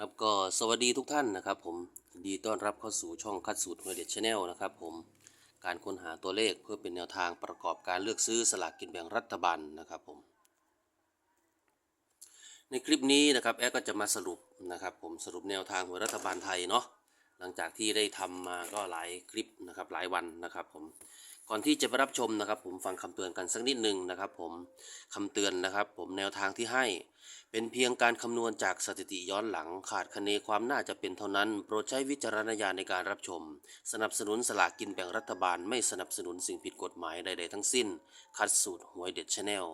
ครับก็สวัสดีทุกท่านนะครับผมยินดีต้อนรับเข้าสู่ช่องคัดสูตรหวยเด็ดชาแนลนะครับผมการค้นหาตัวเลขเพื่อเป็นแนวทางประกอบการเลือกซื้อสลากกินแบ่งรัฐบาลนะครับผมในคลิปนี้นะครับแอดก็จะมาสรุปนะครับผมสรุปแนวทางหวยรัฐบาลไทยเนาะหลังจากที่ได้ทำมาก็หลายคลิปนะครับหลายวันนะครับผม ก่อนที่จะไปรับชมนะครับผมฟังคำเตือนกันสักนิดหนึ่งนะครับผมคำเตือนนะครับ ผมแนวทางที่ให้ เป็นเพียงการคำนวณจากสถิติย้อนหลังขาดคะเนความน่าจะเป็นเท่านั้น โปรดใช้วิจารณญาณในการรับชม สนับสนุนสลากกินแบ่งรัฐบาล ไม่สนับสนุนสิ่งผิดกฎหมายใด ๆ ทั้งสิ้น คัดสูตรหวยเด็ดชาแนล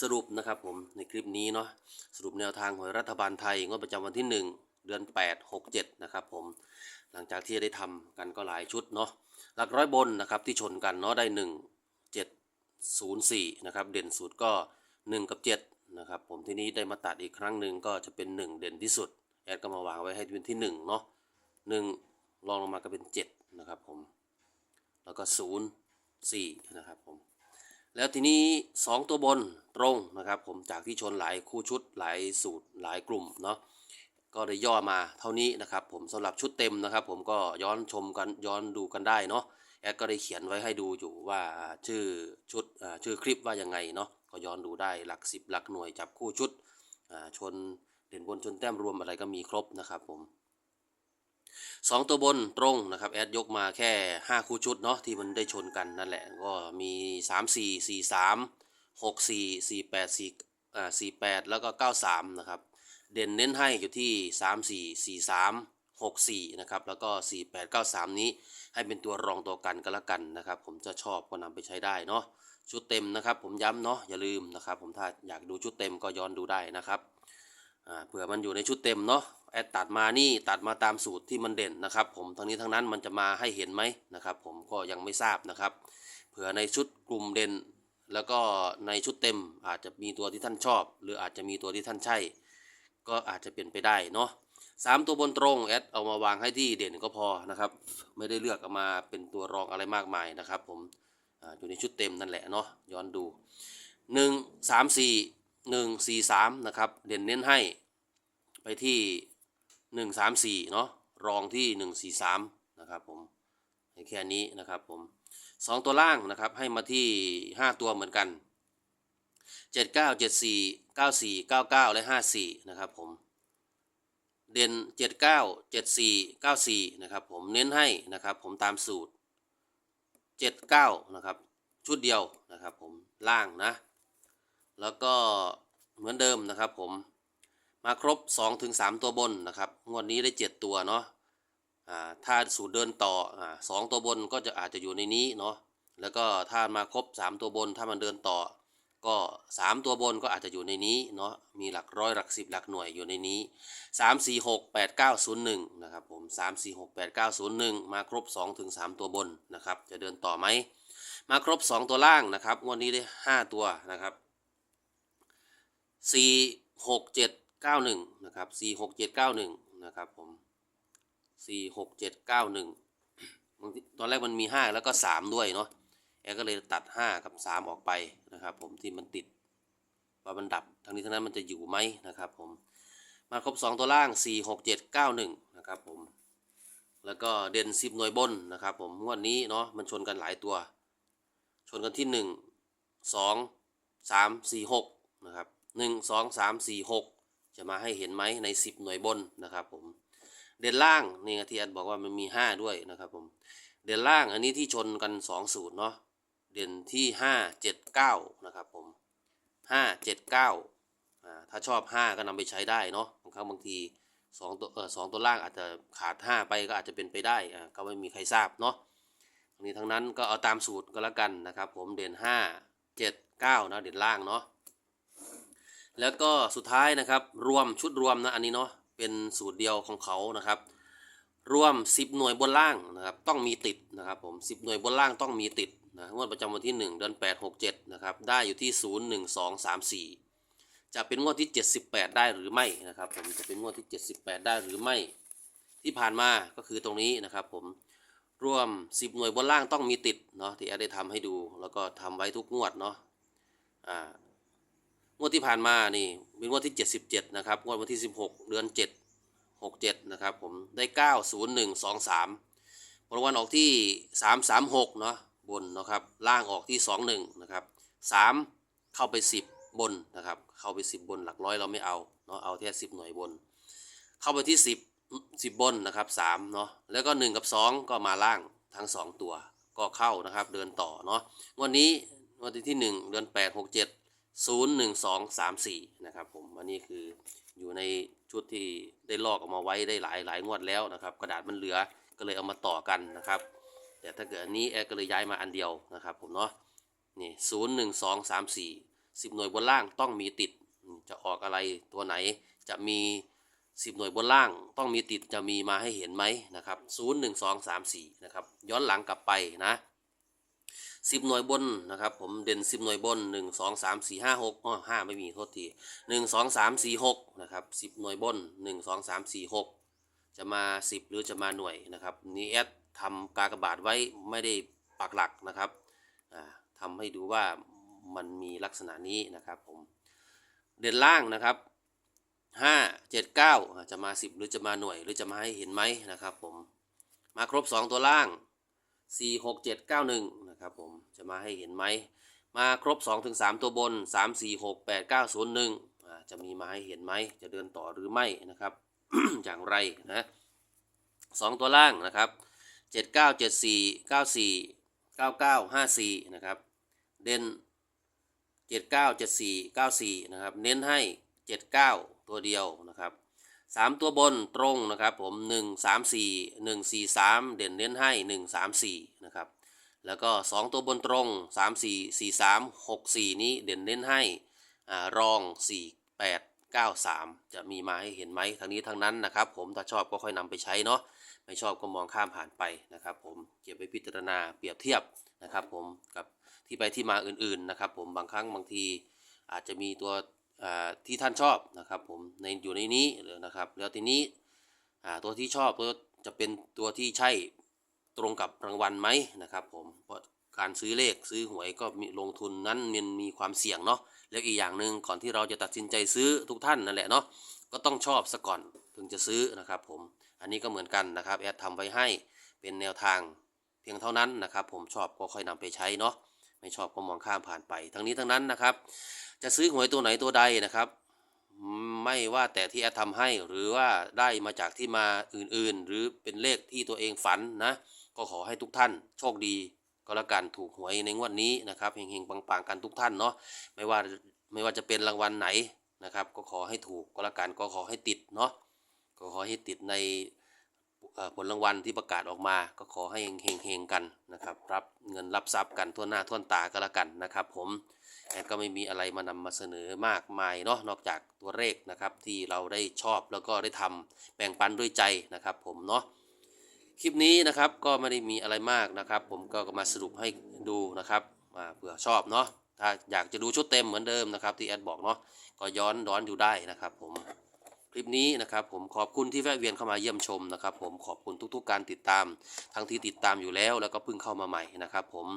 สรุปนะครับผมในคลิปนี้เนาะสรุปแนวทางหวยรัฐบาลไทยงวดประจำวันที่ 1 เดือน 8 6 7 นะครับผมหลังจากที่ได้ทำกันก็หลายชุดเนาะหลักร้อยบนนะครับที่ชนกันเนาะได้ 1 7 0 4นะครับเด่นสุดก็ 1 กับ 7 นะครับผมที่นี้ได้มาตัดอีกครั้งหนึ่งก็จะเป็น 1 เด่นที่สุด แอดก็มาวางไว้ให้เป็นที่1เนาะ1ลองลงมาก็เป็น 7 นะครับผม แล้วก็ 0 4 นะครับผมแล้วทีนี้ 2 ตัวบนตรงนะครับผมจากที่ชนหลายคู่ชุดหลายสูตรหลายกลุ่มเนาะ ก็ได้ย่อมาเท่านี้นะครับผมสำหรับชุดเต็มนะครับ ผมก็ย้อนชมกันย้อนดูกันได้เนาะแอดก็ได้เขียนไว้ให้ดูอยู่ว่าชื่อชุดชื่อคลิปว่ายังไงเนาะก็ย้อนดูได้หลักสิบหลักหน่วยจับคู่ชุดชนเด่นบนชนแต้มรวมอะไรก็มีครบนะครับผมสองตัวบนตรงนะครับแอดยกมาแค่ 5 คู่ชุดเนาะที่มันได้ชนกันนั่นแหละก็มี 3 4 4 3 6 4 4 8 4อ่า48 แล้วก็ 93 นะครับ เด่นเน้นให้อยู่ที่ 3 4 4 3 6 4 นะครับ แล้วก็ 4 8 9 3 นี้ให้เป็นตัวรองตัวกันก็แล้วกันนะครับ ผมจะชอบก็นำไปใช้ได้เนาะ ชุดเต็มนะครับ ผมย้ำเนาะ อย่าลืมนะครับ ผมถ้าอยากดูชุดเต็มก็ย้อนดูได้นะครับเผื่อมันอยู่ในชุดเต็มเนาะ แอดตัดมานี่ตัดมาตามสูตรที่มันเด่นนะครับ ผมทั้งนี้ทั้งนั้นมันจะมาให้เห็นไหมนะครับ ผมก็ยังไม่ทราบนะครับ เผื่อในชุดกลุ่มเด่น แล้วก็ในชุดเต็มอาจจะมีตัวที่ท่านชอบ หรืออาจจะมีตัวที่ท่านใช่ ก็อาจจะเป็นไปได้เนาะสามตัวบนตรงแอดเอามาวางให้ที่เด่นก็พอนะครับ ไม่ได้เลือกเอามาเป็นตัวรองอะไรมากมายนะครับผมออยู่ในชุดเต็มนั่นแหละเนาะย้อนดูหนึ่งสามสี่หนึ่งสี่สามนะครับเด่นเน้นให้ไปที่หนึ่งสามสี่เนาะรองที่หนึ่งสี่สามนะครับผมแค่นี้นะครับผมสองตัวล่างนะครับให้มาที่ห้าตัวเหมือนกัน เจ็ดเก้าเจ็ดสี่เก้าสี่เก้าเก้าและห้าสี่นะครับผม เด่นเจ็ดเก้าเจ็ดสี่เก้าสี่นะครับผม เน้นให้นะครับผมตามสูตรเจ็ดเก้านะครับ ชุดเดียวนะครับผม ล่างนะ แล้วก็เหมือนเดิมนะครับผม มาครบ2-3ถึง3ตัวบนนะครับ งวดนี้ได้ 7 ตัวเนาะถ้าสูตรเดินต่ออสองตัวบนก็จะอาจจะอยู่ในนี้เนาะแล้วก็ถ้ามาครบ 3 ตัวบนถ้ามันเดินต่อ ก็ 3 ตัวบนก็อาจจะอยู่ในนี้เนาะมีหลักร้อยหลักสิบหลักหน่วยอยู่ในนี้ 3 4 6 8 9 0 1นะครับผม3 4 6 8 9 0 1 มาครบ2ถึง3ตัวบนนะครับจะเดินต่อไหมมาครบ 2 ตัวล่างนะครับงวดนี้ได้ 5 ตัวนะครับสี่หกเจ็ดเก้าหนึ่งนะครับสี่หกเจ็ดเก้าหนึ่งนะครับผมสี่หกเจ็ดเก้าหนึ่งตอนแรกมันมีห้าแล้วก็สามด้วยเนาะ ก็เลยตัดห้ากับสามออกไปนะครับ ผมที่มันติดว่ามันดับทั้งนี้ทั้งนั้นมันจะอยู่ไหมนะครับผมมาครบสองตัวล่างสี่หกเจ็ดเก้าหนึ่งนะครับผมแล้วก็เด่นสิบหน่วยบนนะครับผมงวดนี้เนาะมันชนกันหลายตัว ชนกันที่หนึ่งสองสามสี่หกนะครับหนึ่งสองสามสี่หกจะมาให้เห็นไหมในสิบหน่วยบนนะครับผมเด่นล่างนี่ที่อันบอกว่ามันมีห้าด้วยนะครับผมเด่นล่างอันนี้ที่ชนกันสองสูตรเนาะ เด่นที่ห้าเจ็ดเก้านะครับผมห้าเจ็ดเก้าอ่าถ้าชอบห้าก็นำไปใช้ได้เนาะบางครั้งบางทีสองตัวเออสองตัวล่างอาจจะขาดห้าไปก็อาจจะเป็นไปได้อ่าก็ไม่มีใครทราบเนาะทั้งนี้ทั้งนั้นก็เอาตามสูตรก็แล้วกันนะครับผมเด่นห้าเจ็ดเก้านะเด่นล่างเนาะแล้วก็สุดท้ายนะครับรวมชุดรวมนะอันนี้เนาะเป็นสูตรเดียวของเขานะครับรวม 10 หน่วยบนล่างนะครับต้องมีติดนะครับผม10 หน่วยบนล่างต้องมีติด นะงวดประจำวันที่ 1 เดือน8 6 7นะครับได้อยู่ที่ 0 1 2 3 4 จะเป็นงวดที่ 78 ได้หรือไม่นะครับผมจะเป็นงวดที่ 78 ได้หรือไม่ ที่ผ่านมาก็คือตรงนี้นะครับผมรวม 10 หน่วยบนล่างต้องมีติดเนาะที่แอดได้ทำให้ดู แล้วก็ทำไว้ทุกงวดเนาะอ่างวดที่ผ่านมานี่เป็นงวดที่ 77 นะครับงวดวันที่ 16 เดือน 7 67 นะครับผมได้ 90123รางวัลออกที่ 336 เนาะ บนนะครับ ล่างออกที่21นะครับ3เข้าไป10บนนะครับ เข้าไป10บนหลักร้อยเราไม่เอาเนาะเอาแค่10หน่วยบน เข้าไปที่10 10บนนะครับ3เนาะแล้วก็1กับ2ก็มาล่างทั้ง2ตัว ก็เข้านะครับ เดินต่อเนาะงวันนี้งวันที่1เดือน8 67 0 1 2 3 4นะครับผมอันนี้คืออยู่ในชุดที่ได้ลอกออกมาไว้ได้หลายหลายงวดแล้วนะครับ กระดาษมันเหลือก็เลยเอามาต่อกันนะครับ แต่ถ้าเกิดอันนี้แอร์ก็เลยย้ายมาอันเดียวนะครับผมเนาะนี่ศูนย์หนึ่งสองสามสี่สิบหน่วยบนล่างต้องมีติดจะออกอะไรตัวไหนจะมีสิบหน่วยบนล่างต้องมีติดจะมีมาให้เห็นไหมนะครับศูนย์หนึ่งสองสามสี่นะครับย้อนหลังกลับไปนะสิบหน่วยบนนะครับผมเด่นสิบหน่วยบนหนึ่งสองสามสี่ห้าหกอ๋อห้าไม่มีโทษทีหนึ่งสองสามสี่หกนะครับสิบหน่วยบนหนึ่งสองสามสี่หกจะมา10หรือจะมาหน่วยนะครับนี่แอด ทำกากบาทไว้ไม่ได้ปักหลักนะครับอ่าทำให้ดูว่ามันมีลักษณะนี้นะครับผมเด่นล่างนะครับ 5 7 9อ่าจะมา 10 หรือจะมาหน่วย หรือจะมาให้เห็นไหมนะครับผมมาครบ 2 ตัวล่าง 4 6 7 9 1นะครับผมจะมาให้เห็นไหมมาครบ2ถึง3ตัวบน 3 4 6 8 9 0 1อ่าจะมีมาให้เห็นไหมจะเดินต่อหรือไม่นะครับ อย่างไรนะสองตัวล่างนะครับ เจ็ดเก้าเจ็ดสี่เก้าสี่เก้าเก้าห้าสี่นะครับ เด่นเจ็ดเก้าเจ็ดสี่เก้าสี่นะครับ เน้นให้เจ็ดเก้าตัวเดียวนะครับสามตัวบนตรงนะครับผมหนึ่งสามสี่หนึ่งสี่สามเด่นเน้นให้หนึ่งสามสี่นะครับ แล้วก็สองตัวบนตรงสามสี่สี่สามหกสี่นี้เด่นเน้นให้อ่ารอง 4 8 9 3 จะมีมาให้เห็นไหมทางนี้ทางนั้นนะครับ ผมถ้าชอบก็ค่อยนำไปใช้เนาะ ไม่ชอบก็มองข้ามผ่านไปนะครับ ผมเก็บไว้พิจารณาเปรียบเทียบนะครับ ผมกับที่ไปที่มาอื่นๆนะครับ ผมบางครั้งบางทีอาจจะมีตัวที่ท่านชอบนะครับ ผมในอยู่ในนี้หรือนะครับ แล้วทีนี้ตัวที่ชอบก็จะเป็นตัวที่ใช่ตรงกับรางวัลไหมนะครับ ผมเพราะการซื้อเลขซื้อหวยก็มีลงทุนนั้นมันมีความเสี่ยงเนาะแล้วอีกอย่างหนึ่งก่อนที่เราจะตัดสินใจซื้อทุกท่านนั่นแหละเนาะก็ต้องชอบซะก่อนถึงจะซื้อนะครับ ผม อันนี้ก็เหมือนกันนะครับแอดทำไว้ให้เป็นแนวทางเพียงเท่านั้นนะครับ ผมชอบก็ค่อยนำไปใช้เนาะไม่ชอบก็มองข้ามผ่านไป ทั้งนี้ทั้งนั้นนะครับ จะซื้อหวยตัวไหนตัวใดนะครับ ไม่ว่าแต่ที่แอดทำให้หรือว่าได้มาจากที่มาอื่นๆ หรือเป็นเลขที่ตัวเองฝันนะ ก็ขอให้ทุกท่านโชคดีก็แล้วกันถูกหวยในงวดนี้นะครับเฮงๆปังๆกันทุกท่านเนาะไม่ว่าไม่ว่าจะเป็นรางวัลไหนนะครับ ก็ขอให้ถูกก็แล้วกันก็ขอให้ติดเนาะ ก็ขอให้ติดในผลรางวัลที่ประกาศออกมา ก็ขอให้เฮงๆกันนะครับ รับเงินรับทรัพย์กันทั่วหน้าทั่วตาก็แล้วกันนะครับ ผมแอนก็ไม่มีอะไรมานำมาเสนอมากมายเนาะนอกจากตัวเลขนะครับ ที่เราได้ชอบแล้วก็ได้ทำแบ่งปันด้วยใจนะครับ ผมเนาะคลิปนี้นะครับก็ไม่ได้มีอะไรมากนะครับ ผมก็มาสรุปให้ดูนะครับอ่าเผื่อชอบเนาะถ้าอยากจะดูชุดเต็มเหมือนเดิมนะครับ ที่แอดบอกเนาะก็ย้อนย้อนอยู่ได้นะครับ ผม คลิปนี้นะครับผมขอบคุณที่แวะเวียนเข้ามาเยี่ยมชมนะครับ ผมขอบคุณทุกๆ การติดตาม ทั้งที่ติดตามอยู่แล้วแล้วก็เพิ่งเข้ามาใหม่นะครับ ผม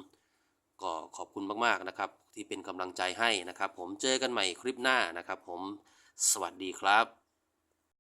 ก็ขอบคุณมากๆนะครับ ที่เป็นกำลังใจให้นะครับ ผมเจอกันใหม่คลิปหน้านะครับ ผมสวัสดีครับ